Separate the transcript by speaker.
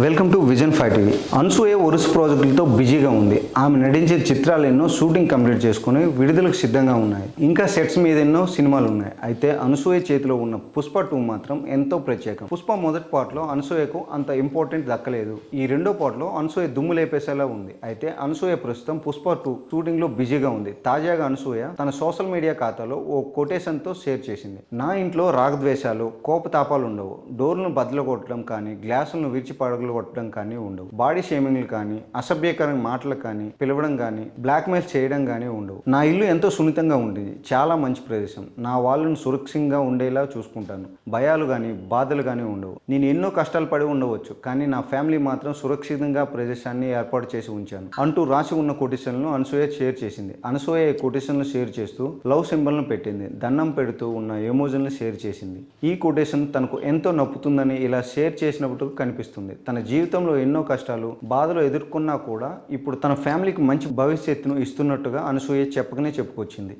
Speaker 1: Welcome to Vision five TV Anasuya ఒరుసు ప్రాజెక్టులతో బిజీగా ఉంది. ఆమె నటించే చిత్రాలు ఎన్నో షూటింగ్ కంప్లీట్ చేసుకుని విడుదలకు సిద్ధంగా ఉన్నాయి. ఇంకా సెట్స్ మీద ఎన్నో సినిమాలు ఉన్నాయి. అయితే అనసూయ చేతిలో ఉన్న పుష్ప టూ మాత్రం ఎంతో ప్రత్యేకం. పుష్ప మొదటి పాటలో అనసూయకు అంత ఇంపార్టెంట్ దక్కలేదు. ఈ రెండో పాటలో అనసూయ దుమ్ము లేపేసేలా ఉంది. అయితే అనసూయ ప్రస్తుతం పుష్ప టూ షూటింగ్లో బిజీగా ఉంది. తాజాగా అనసూయ తన సోషల్ మీడియా ఖాతాలో ఓ కొటేషన్తో షేర్ చేసింది. నా ఇంట్లో రాగద్వేషాలు కోపతాపాలు ఉండవు డోర్లను బద్దలు కొట్టడం కానీ గ్లాసులను విరిచి పడగలు కొట్టడం కానీ ఉండవు. బాడీ షేమింగ్లు కానీ అసభ్యకరమైన మాటలు కానీ పిలవడం కానీ బ్లాక్మెయిల్ చేయడం కానీ ఉండవు. నా ఇల్లు ఎంతో సున్నితంగా ఉండేది. చాలా మంచి ప్రదేశం. నా వాళ్ళను సురక్షితంగా ఉండేలా చూసుకుంటాను. భయాలు కానీ బాధలు కానీ ఉండవు. నేను ఎన్నో కష్టాలు పడి ఉండవచ్చు. కానీ నా ఫ్యామిలీ మాత్రం సురక్షితంగా ప్రదేశాన్ని ఏర్పాటు చేసి ఉంచాను. అంటూ రాసి ఉన్న కొటేషన్లను అనసూయ షేర్ చేసింది. అనసూయ ఈ కొటేషన్లు షేర్ చేస్తూ లవ్ సింబల్ను పెట్టింది. దండం పెడుతూ ఉన్న ఎమోజన్లు షేర్ చేసింది. ఈ కొటేషన్ తనకు ఎంతో నప్పుతుందని ఇలా షేర్ చేసినప్పుడు కనిపిస్తుంది. తన జీవితంలో ఎన్నో కష్టాలు బాధలు ఎదుర్కొన్నా కూడా ఇప్పుడు తన ఫ్యామిలీకి మంచి భవిష్యత్తును ఇస్తున్నట్టుగా అనసూయ చెప్పకనే చెప్పుకొచ్చింది.